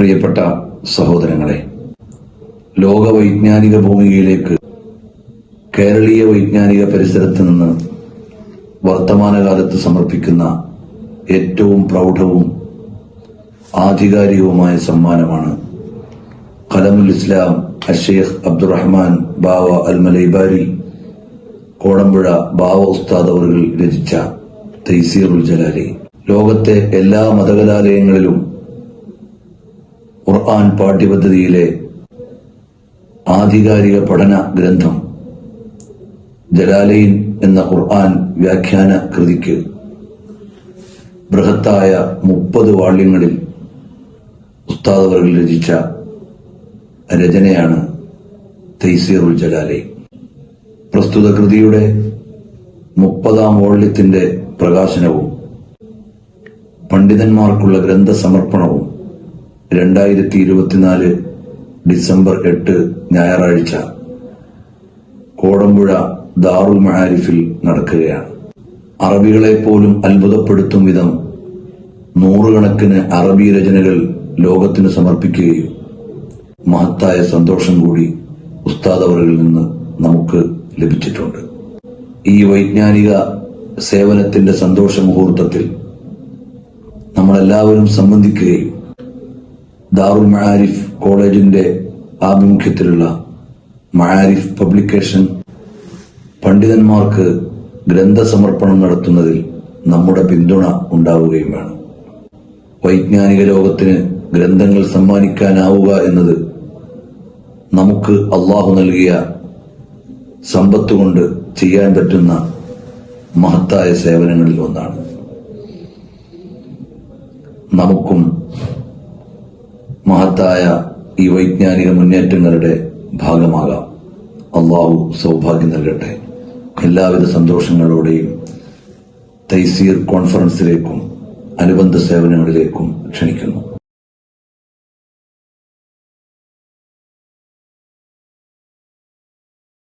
പ്രിയപ്പെട്ട സഹോദരങ്ങളെ ലോക വൈജ്ഞാനിക ഭൂമികയിലേക്ക് കേരളീയ വൈജ്ഞാനിക പരിസരത്ത് നിന്ന് വർത്തമാനകാലത്ത് സമർപ്പിക്കുന്ന ഏറ്റവും പ്രൗഢവും ആധികാരികവുമായ സമ്മാനമാണ് കലമുൽ ഇസ്ലാം അഷേഖ് അബ്ദുറഹ്മാൻ ബാവ അൽ മലൈബാരി കോടമ്പുഴ ബാവ ഉസ്താദ് അവർ രചിച്ച തൈസീറുൽ ജലാലി. ലോകത്തെ എല്ലാ മതകലാലയങ്ങളിലും ഖുർആൻ പാഠ്യപദ്ധതിയിലെ ആധികാരിക പഠന ഗ്രന്ഥം ജലാലയിൻ എന്ന ഖുർആൻ വ്യാഖ്യാന കൃതിക്ക് ബൃഹത്തായ മുപ്പത് വാള്യങ്ങളിൽ ഉസ്താദ് അവർ രചിച്ച രചനയാണ് തൈസീറുൽ ജലാലയിൻ പ്രസ്തുത കൃതിയുടെ മുപ്പതാം വാള്യത്തിന്റെ പ്രകാശനവും പണ്ഡിതന്മാർക്കുള്ള ഗ്രന്ഥസമർപ്പണവും രണ്ടായിരത്തി ഇരുപത്തിനാല് ഡിസംബർ എട്ട് ഞായറാഴ്ച കോടമ്പുഴ ദാറുൽ മഹാരിഫിൽ നടക്കുകയാണ്. അറബികളെ പോലും അത്ഭുതപ്പെടുത്തും വിധം നൂറുകണക്കിന് അറബി രചനകൾ ലോകത്തിന് സമർപ്പിക്കുകയും മഹത്തായ സന്തോഷം കൂടി ഉസ്താദ് അവരിൽ നിന്ന് നമുക്ക് ലഭിച്ചിട്ടുണ്ട്. ഈ വൈജ്ഞാനിക സേവനത്തിന്റെ സന്തോഷ മുഹൂർത്തത്തിൽ നമ്മളെല്ലാവരും സംബന്ധിക്കുകയും ദാറുൽ മഹാരിഫ് കോളേജിന്റെ ആഭിമുഖ്യത്തിലുള്ള മഹാരിഫ് പബ്ലിക്കേഷൻ പണ്ഡിതന്മാർക്ക് ഗ്രന്ഥസമർപ്പണം നടത്തുന്നതിൽ നമ്മുടെ പിന്തുണ ഉണ്ടാവുകയും വേണം വൈജ്ഞാനിക ലോകത്തിന് ഗ്രന്ഥങ്ങൾ സമ്മാനിക്കാനാവുക എന്നത് നമുക്ക് അള്ളാഹു നൽകിയ സമ്പത്ത് കൊണ്ട് ചെയ്യാൻ പറ്റുന്ന മഹത്തായ സേവനങ്ങളിൽ ഒന്നാണ്. നമുക്കും മഹത്തായ ഈ വൈജ്ഞാനിക മുന്നേറ്റങ്ങളുടെ ഭാഗമാകാം. അള്ളാഹു സൗഭാഗ്യം നൽകട്ടെ. എല്ലാവിധ സന്തോഷങ്ങളോടെയും തൈസീർ കോൺഫറൻസിലേക്കും അനുബന്ധ സേവനങ്ങളിലേക്കും ക്ഷണിക്കുന്നു.